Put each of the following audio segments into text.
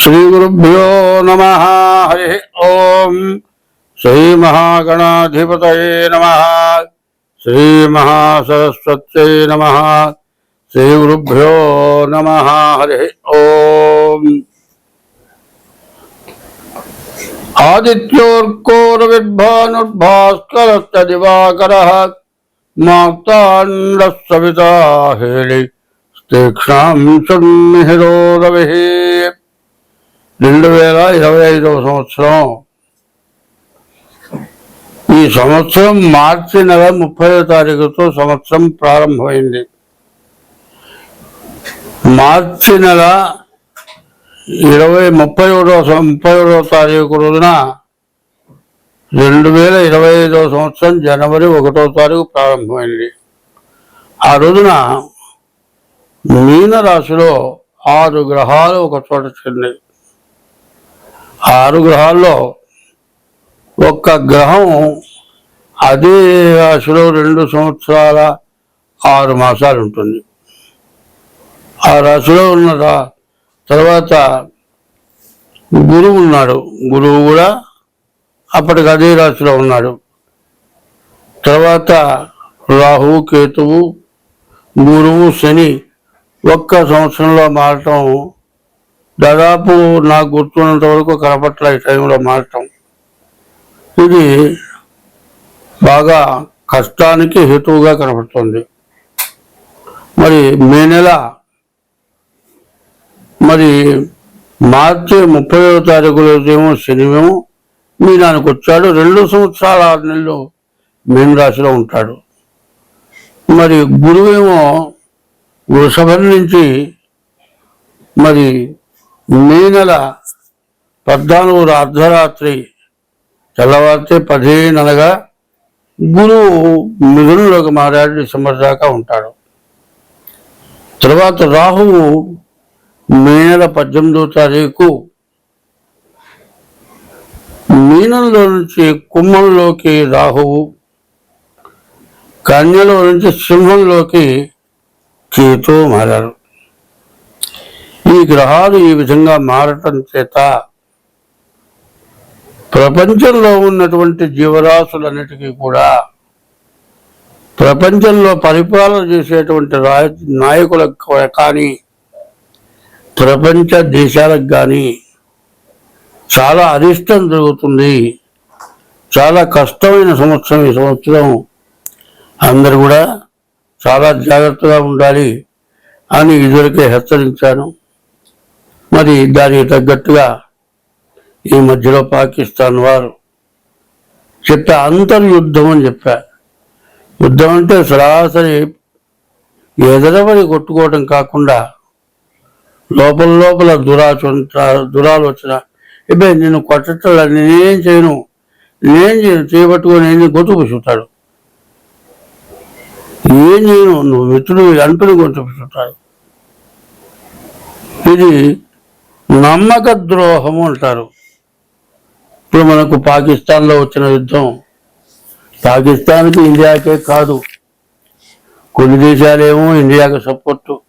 శ్రీగురుభ్యో నమ హరి ఓం శ్రీమహాగణాధిపతయే నమ శ్రీమహాసరస్వత్యై నమ శ్రీగురుభ్యో నమ హరి ఓం ఆదిత్యోర్కోరవిద్భానుర్భాస్కరశ్చ దివాకరः మార్తాండస్సవితా హేళి తీక్ష్ణాం సున్మిహిరోరవిః రెండు వేల ఇరవై ఐదవ సంవత్సరం. ఈ సంవత్సరం మార్చి నెల ముప్పై తారీఖుతో సంవత్సరం ప్రారంభమైంది. మార్చి నెల ఇరవై ముప్పై ఒకటో ముప్పై ఒకటో తారీఖు రోజున రెండు వేల ఇరవై ఐదవ సంవత్సరం జనవరి ఒకటో తారీఖు ప్రారంభమైంది. ఆ రోజున మీన రాశిలో ఆరు గ్రహాలు ఒక చోట చెందాయి. ఆరు గ్రహాల్లో ఒక్క గ్రహం అదే రాశిలో రెండు సంవత్సరాల ఆరు మాసాలు ఉంటుంది. ఆ రాశిలో ఉన్న తర్వాత గురువు ఉన్నాడు. గురువు కూడా అప్పటికి అదే రాశిలో ఉన్నాడు. తర్వాత రాహువు కేతువు గురువు శని ఒక్క సంవత్సరంలో మారటం దాదాపు నాకు గుర్తున్నంత వరకు కనపట్ల ఈ టైంలో మారటం. ఇది బాగా కష్టానికి హేతువుగా కనపడుతుంది. మరి మే నెల మరి మార్చి ముప్పై తారీఖు రోజేమో శనివేమో మీనానికి వచ్చాడు. రెండు సంవత్సరాల ఆరు నెలలు మీన రాశిలో ఉంటాడు. మరి గురువేమో వృషభం నుంచి మరి మే నెల పద్నాలుగు అర్ధరాత్రి తెల్లవారితే పదిహేను అనగా గురువు మిథునంలోకి మారాడు డిసెంబర్ దాకా ఉంటాడు. తర్వాత రాహువు మే నెల పద్దెనిమిదో తారీఖు మీనంలో నుంచి కుంభంలోకి రాహువు కన్యలో నుంచి సింహంలోకి కేతు మారారు. ఈ గ్రహాలు ఈ విధంగా మారటం చేత ప్రపంచంలో ఉన్నటువంటి జీవరాశులన్నిటికీ కూడా ప్రపంచంలో పరిపాలన చేసేటువంటి రాయ నాయకులకు కానీ ప్రపంచ దేశాలకు కానీ చాలా అరిష్టం జరుగుతుంది. చాలా కష్టమైన సంవత్సరం ఈ సంవత్సరం. అందరు కూడా చాలా జాగ్రత్తగా ఉండాలి అని ఇదివరకే హెచ్చరించాను. మరి దానికి తగ్గట్టుగా ఈ మధ్యలో పాకిస్తాన్ వారు చెప్పా అంతర్యుద్ధం అని చెప్పా. యుద్ధం అంటే సరాసరి ఎదరవని కొట్టుకోవడం కాకుండా లోపల లోపల దురాచన దురాలోచన. ఇబ్బే నేను కొట్టట్లా నేనేం చేయను. నేనేం చేయను చేయబట్టుకొని నేను గొంతు ఏం చేయను? నువ్వు మిత్రుడు అంటుని గొంతు చూస్తాడు ఇది నమ్మక ద్రోహము అంటారు. ఇప్పుడు మనకు పాకిస్తాన్లో వచ్చిన యుద్ధం. పాకిస్తాన్కి ఇండియాకే కాదు. కొన్ని దేశాలేమో ఇండియాకు సపోర్టు.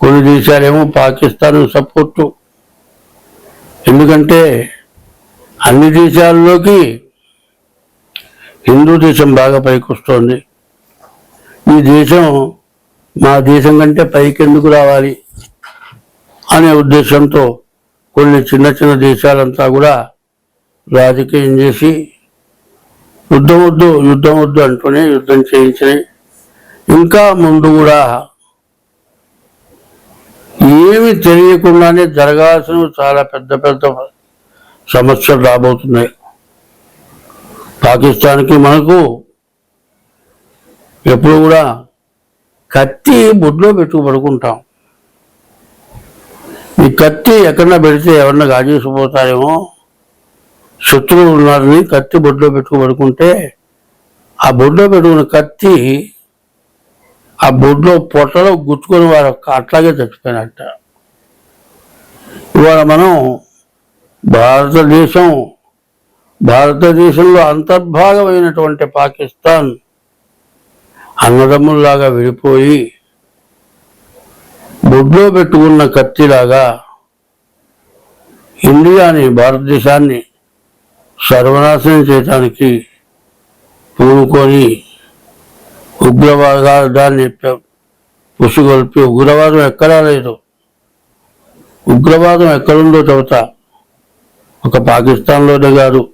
కొన్ని దేశాలేమో పాకిస్తాన్ సపోర్టు. ఎందుకంటే అన్ని దేశాల్లోకి హిందూ దేశం బాగా పైకి వస్తుంది ఈ దేశం మా దేశం కంటే పైకి ఎందుకు రావాలి? అనే ఉద్దేశంతో కొన్ని చిన్న చిన్న దేశాలంతా కూడా రాజకీయం చేసి యుద్ధం వద్దు యుద్ధం వద్దు అంటూనే యుద్ధం చేయించినాయి. ఇంకా ముందు కూడా ఏమి తెలియకుండానే జరగాల్సిన చాలా పెద్ద పెద్ద సమస్యలు రాబోతున్నాయి. పాకిస్తాన్కి మనకు ఎప్పుడు కూడా కత్తి బొడ్లో పెట్టుకు పడుకుంటాం ఈ కత్తి ఎక్కడన్నా పెడితే ఎవరన్నా గాజేసిపోతారేమో శత్రువు ఉన్నారని కత్తి బొడ్లో పెట్టుకు పడుకుంటే ఆ బొడ్లో పెట్టుకున్న కత్తి ఆ బొడ్లో పొట్టలో గుచ్చుకొని వారు అట్లాగే చచ్చిపోయినట్ట. ఇవాళ మనం భారతదేశం భారతదేశంలో అంతర్భాగమైనటువంటి పాకిస్తాన్ అన్నదమ్ముల్లాగా విడిపోయి బొడ్లో పెట్టుకున్న కత్తిలాగా ఇండియాని భారతదేశాన్ని సర్వనాశనం చేయడానికి పూనుకొని ఉగ్రవాదాన్ని దాన్ని పుసుగొల్పి ఉగ్రవాదం ఎక్కడా లేదు. ఉగ్రవాదం ఎక్కడుందో చెబుతా ఒక పాకిస్తాన్లోనే కాదు.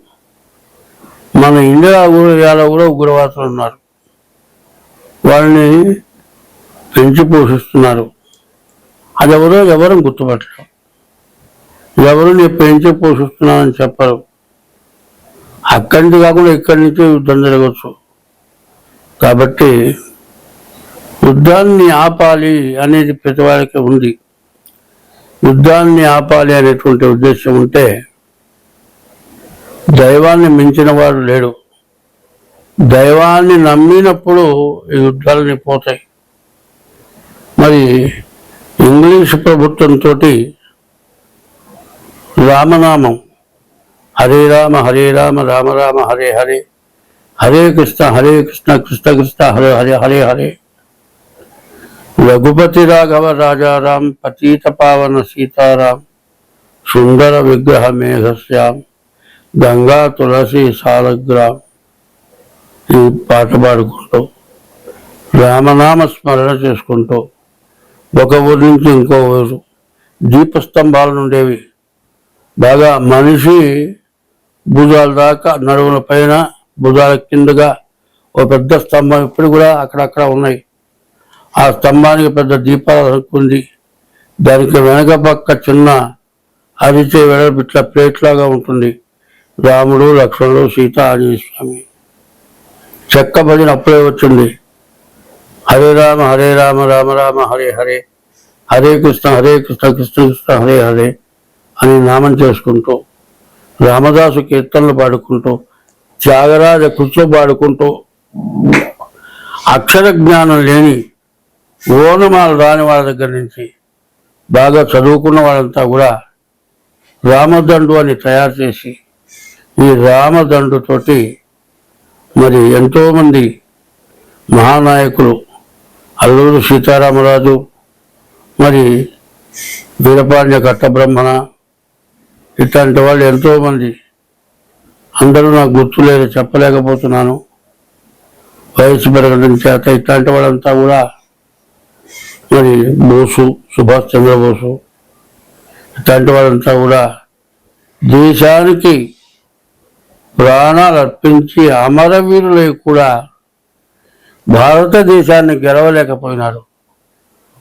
మన ఇండియా ఊరియాలో కూడా ఉగ్రవాదులు ఉన్నారు. వాళ్ళని పెంచి పోషిస్తున్నారు. అది ఎవరో ఎవరు గుర్తుపట్టరు. ఎవరు నీ పెంచి పోషిస్తున్నానని చెప్పరు. అక్కడి నుంచి కాకుండా ఇక్కడి నుంచి యుద్ధం జరగచ్చు కాబట్టి యుద్ధాన్ని ఆపాలి అనేది ప్రతి వారికి ఉంది. యుద్ధాన్ని ఆపాలి అనేటువంటి ఉద్దేశం ఉంటే దైవాన్ని మించిన వాడు లేడు. దైవాన్ని నమ్మినప్పుడు ఈ యుద్ధాలని పోతాయి. మరి ఇంగ్లీష్ ప్రభుత్వంతో రామనామం. హరే రామ హరే రామ రామ రామ హరే హరే. హరే కృష్ణ హరే కృష్ణ కృష్ణ కృష్ణ హరే హరే హరే హరే. రఘుపతి రాఘవ రాజారాం పతీత పావన సీతారాం సుందర విగ్రహ మేఘశ్యాం గంగా తులసి సాలగ్రామ్ ఈ పాట పాడుకుంటూ రామనామ స్మరణ చేసుకుంటూ ఒక ఊరి నుంచి ఇంకో ఊరు. దీపస్తంభాలు ఉండేవి బాగా మనిషి భుజాల దాకా నడుముల పైన భుజాల కిందగా ఒక పెద్ద స్తంభం ఇప్పుడు కూడా అక్కడక్కడ ఉన్నాయి. ఆ స్తంభానికి పెద్ద దీపాలు అనుకుంది దానికి వెనక పక్క చిన్న అరిచే వెడల్పు ఇట్లా ప్లేట్ లాగా ఉంటుంది. రాముడు లక్ష్మణుడు సీత ఆంజనేయ స్వామి చెక్కబడినప్పుడే అప్పుడే వచ్చింది. హరే రామ హరే రామ రామ రామ హరే హరే. హరే కృష్ణ హరే కృష్ణ కృష్ణ కృష్ణ హరే హరే అని నామం చేసుకుంటూ రామదాసు కీర్తనలు పాడుకుంటూ త్యాగరాజ కృష్ణ పాడుకుంటూ అక్షర జ్ఞానం లేని ఓనమాలు రాని వాళ్ళ దగ్గర నుంచి బాగా చదువుకున్న వాళ్ళంతా కూడా రామదండు అని తయారు చేసి ఈ రామదండుతోటి మరి ఎంతోమంది మహానాయకులు అల్లూరు సీతారామరాజు మరి వీరపాండ్య కట్టబ్రహ్మణ ఇట్లాంటి వాళ్ళు ఎంతోమంది. అందరూ నాకు గుర్తులేదు చెప్పలేకపోతున్నాను. వయసు పెరగడం చేత ఇట్లాంటి వాళ్ళంతా కూడా మరి బోసు సుభాష్ చంద్రబోసు ఇట్లాంటి వాళ్ళంతా కూడా దేశానికి ప్రాణాలు అర్పించి అమరవీరులై కూడా భారతదేశాన్ని గెలవలేకపోయినారు.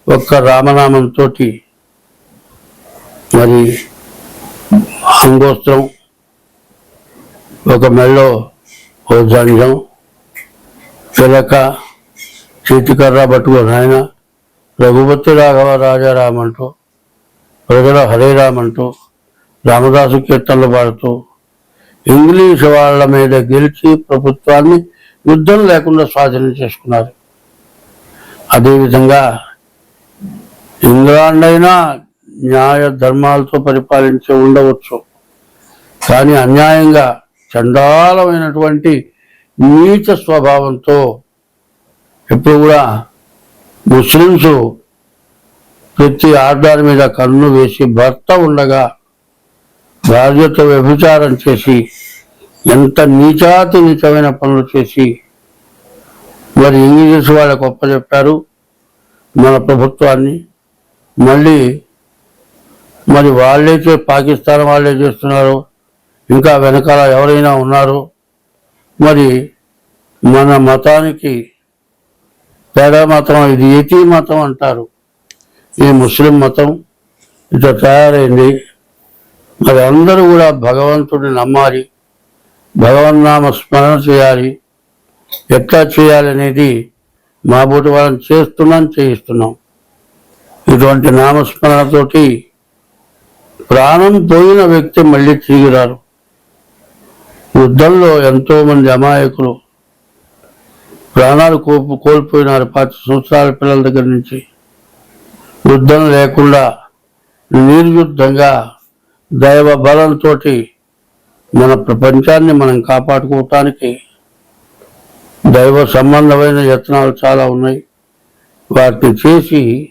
ఒక్క రామనామంతో మరి అంగోస్త్రం ఒక మెళ్ళో ఓ జంజం పిలక చేతికర్ర పట్టుకొని ఆయన రఘుపతి రాఘవ రాజారామంటూ ప్రజల హరేరామంటూ రామదాసు కీర్తనలు పాడుతూ ఇంగ్లీష్ వాళ్ళ మీద గెలిచి ప్రభుత్వాన్ని యుద్ధం లేకుండా స్వాధీనం చేసుకున్నారు. అదేవిధంగా ఇంగ్లాండ్ అయినా న్యాయ ధర్మాలతో పరిపాలించి ఉండవచ్చు. కానీ అన్యాయంగా చండాలమైనటువంటి నీచ స్వభావంతో ఎప్పుడు కూడా ముస్లింస్ ప్రతి ఆర్డర్ మీద కన్ను వేసి భర్త ఉండగా భార్యతో వ్యభిచారం చేసి ఎంత నీచాతి నీచమైన పనులు చేసి మరి ఇంగ్లీష్ వాళ్ళకు ఒప్పచెప్పారు మన ప్రభుత్వాన్ని మళ్ళీ మరి వాళ్ళే చే- పాకిస్తాన్ వాళ్ళే చేస్తున్నారు. ఇంకా వెనకాల ఎవరైనా ఉన్నారు మరి మన మతానికి తేడా మతం ఇది ఏటీ మతం అంటారు. ఈ ముస్లిం మతం ఇట్లా తయారైంది. మరి అందరూ కూడా భగవంతుడిని నమ్మాలి. భగవన్నామ స్మరణ చేయాలి. ఎట్లా చేయాలి అనేది మా బోటి వాళ్ళని చేస్తున్నాం చేయిస్తున్నాం. ఇటువంటి నామస్మరణతోటి ప్రాణం పోయిన వ్యక్తి మళ్ళీ తిరిగిరారు యుద్ధంలో ఎంతో మంది అమాయకులు ప్రాణాలు కోల్పు కోల్పోయినారు పది సంవత్సరాల పిల్లల దగ్గర నుంచి. యుద్ధం లేకుండా నిర్యుద్ధంగా దైవ బలంతో మన ప్రపంచాన్ని మనం కాపాడుకోవటానికి దైవ సంబంధమైన యత్నాలు చాలా ఉన్నాయి. వాటిని చేసి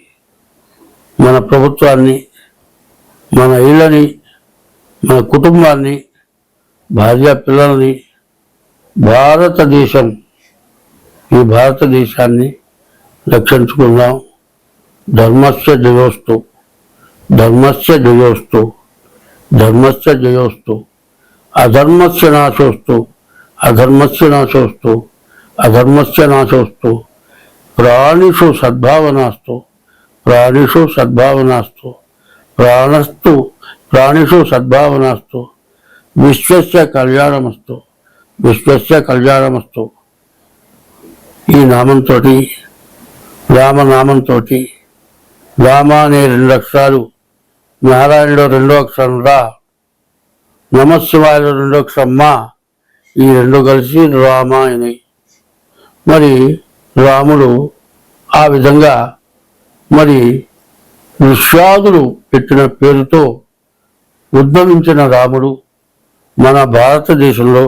మన ప్రభుత్వాన్ని మన ఇళ్ళని మన కుటుంబాన్ని భార్య పిల్లల్ని భారతదేశం ఈ భారతదేశాన్ని రక్షించుకుందాం. ధర్మస్య జయోస్తు ధర్మస్య జయోస్తు ధర్మస్య జయోస్తు. అధర్మస్య నాశోస్తు అధర్మస్య నాశోస్తు అధర్మస్య నాశోస్తు ప్రాణిషు సద్భావనాస్తు ప్రాణిషు సద్భావనాస్తు ప్రాణస్తు ప్రాణిషు సద్భావనాస్తు విశ్వస్య కళ్యాణమస్తు విశ్వస్య కళ్యాణమస్తు. ఈ నామంతో రామనామంతో రామ అనే రెండు అక్షరాలు నారాయణలో రెండో అక్షరం రా. నమశివాయలో రెండో క్షమ్మ ఈ రెండు కలిసి రామ మరి రాముడు ఆ విధంగా మరి విశ్వాదులు పెట్టిన పేరుతో ఉద్భవించిన రాముడు మన భారతదేశంలో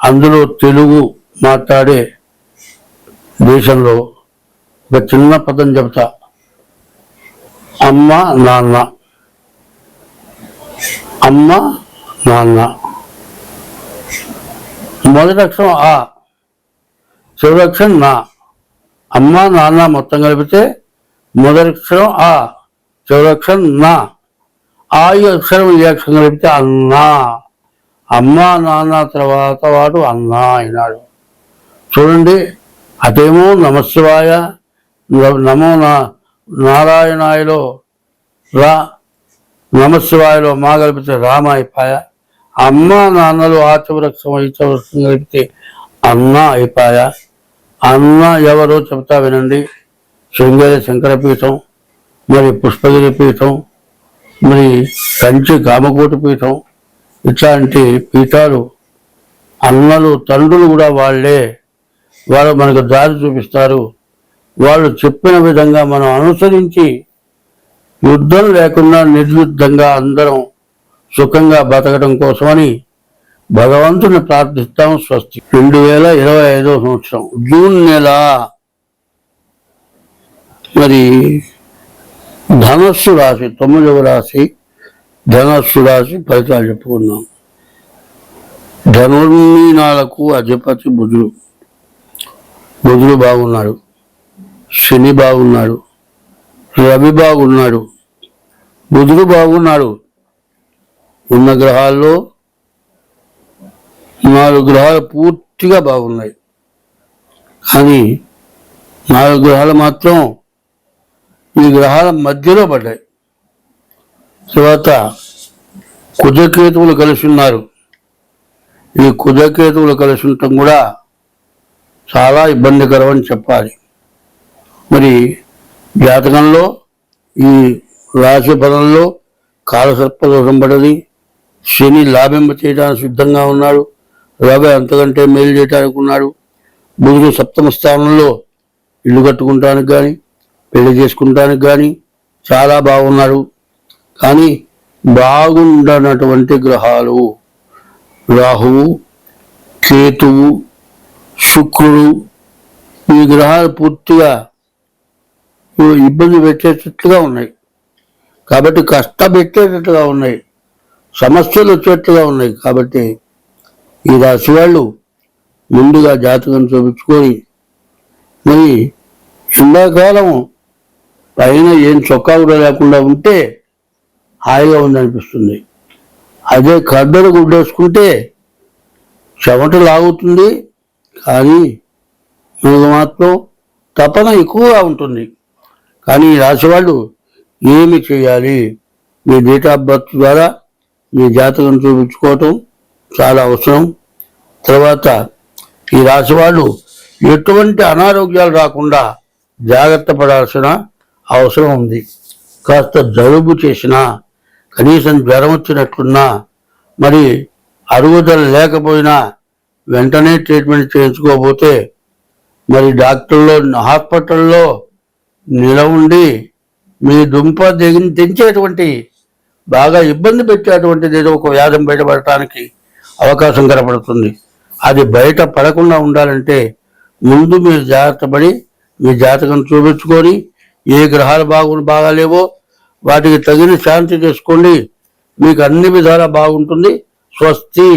అందులో తెలుగు మాట్లాడే దేశంలో ఒక చిన్న పదం చెబుతా. అమ్మ నాన్న. అమ్మ నాన్న మొదటి అక్షరం ఆ చివరి అక్షరం నా. అమ్మ నాన్న మొత్తం కలిపితే మొదటి అక్షరం ఆ చివరి అక్షరం నా. ఆ ఈ అక్షరం ఈ అక్షరం కలిపితే అన్నా. అమ్మ నాన్న తర్వాత వాడు అన్నా అయినాడు. చూడండి అదేమో నమశివాయ నమో నా నారాయణాయలో రా నమశివాయలో మా కలిపితే రామ అమ్మ నాన్నలు ఆచవృక్షం ఐచవృక్షం కలిపితే అన్న అయిపాయ అన్న ఎవరో చెప్తా వినండి. శృంగేరి శంకరపీఠం మరి పుష్పగిరి పీఠం మరి కంచి కామకోటి పీఠం ఇట్లాంటి పీఠాలు అన్నలు తండ్రులు కూడా వాళ్ళే. వాళ్ళు మనకు దారి చూపిస్తారు. వాళ్ళు చెప్పిన విధంగా మనం అనుసరించి యుద్ధం లేకుండా నిర్యుద్ధంగా అందరం సుఖంగా బతకడం కోసమని భగవంతుని ప్రార్థిస్తాం స్వస్తి. రెండు వేల ఇరవై ఐదో సంవత్సరం జూన్ నెల. మరి ధనస్సు రాశి తొమ్మిదవ రాశి ధనస్సు రాశి ఫలితాలు చెప్పుకున్నాం ధనుర్మీనాలకు అధిపతి బుధుడు. బుధుడు బాగున్నాడు. శని బాగున్నాడు. రవి బాగున్నాడు. బుధుడు బాగున్నాడు. ఉన్న గ్రహాల్లో నాలుగు గ్రహాలు పూర్తిగా బాగున్నాయి. కానీ నాలుగు గ్రహాలు మాత్రం ఈ గ్రహాల మధ్యలో పడ్డాయి. తర్వాత కుజకేతువులు కలిసి ఉన్నారు. ఈ కుజకేతువులు కలిసి ఉండటం కూడా చాలా ఇబ్బందికరం అని చెప్పాలి. మరి జాతకంలో ఈ రాశి ఫలంలో కాలసర్పదోషం పడది. శని లాభింప చేయడానికి సిద్ధంగా ఉన్నాడు. రవి అంతకంటే మేలు చేయడానికి ఉన్నాడు. బుధుడు సప్తమ స్థానంలో ఇల్లు కట్టుకుంటానికి కానీ పెళ్ళి చేసుకుంటానికి కానీ చాలా బాగున్నాడు. కానీ బాగుండనటువంటి గ్రహాలు రాహువు కేతువు శుక్రుడు ఈ గ్రహాలు పూర్తిగా ఇబ్బంది పెట్టేటట్లుగా ఉన్నాయి. కాబట్టి కష్టపెట్టేటట్టుగా ఉన్నాయి. సమస్యలు వచ్చేట్లుగా ఉన్నాయి. కాబట్టి ఈ రాశి వాళ్ళు ముందుగా జాతకం చూపించుకొని మరి ఎండాకాలం పైన ఏం చొక్కా కూడా లేకుండా ఉంటే హాయిగా ఉందనిపిస్తుంది. అదే కడ్డలు గుడ్డేసుకుంటే చెమట లాగుతుంది కానీ మనకు మాత్రం తపన ఎక్కువగా ఉంటుంది. కానీ ఈ రాశి వాళ్ళు ఏమి చేయాలి? మీ డేట్ ఆఫ్ బర్త్ ద్వారా మీ జాతకం చూపించుకోవటం చాలా అవసరం. తర్వాత ఈ రాశి వాళ్ళు ఎటువంటి అనారోగ్యాలు రాకుండా జాగ్రత్త పడాల్సిన అవసరం ఉంది. కాస్త జలుబు చేసినా కనీసం జ్వరం వచ్చినట్లున్నా మరి అరుగుదల లేకపోయినా వెంటనే ట్రీట్మెంట్ చేయించుకోకపోతే మరి డాక్టర్లో హాస్పిటల్లో నిల ఉండి మీ దుంప దిగి తెంచేటువంటి బాగా ఇబ్బంది పెట్టేటువంటిది ఏదో ఒక వ్యాధం బయటపడటానికి అవకాశం కనపడుతుంది. అది బయట పడకుండా ఉండాలంటే ముందు మీరు జాగ్రత్త పడి మీ జాతకం చూపించుకొని ఏ గ్రహాలు బాగు బాగాలేవో వాటికి తగిన శాంతి చేసుకోండి మీకు అన్ని విధాలా బాగుంటుంది. స్వస్తి.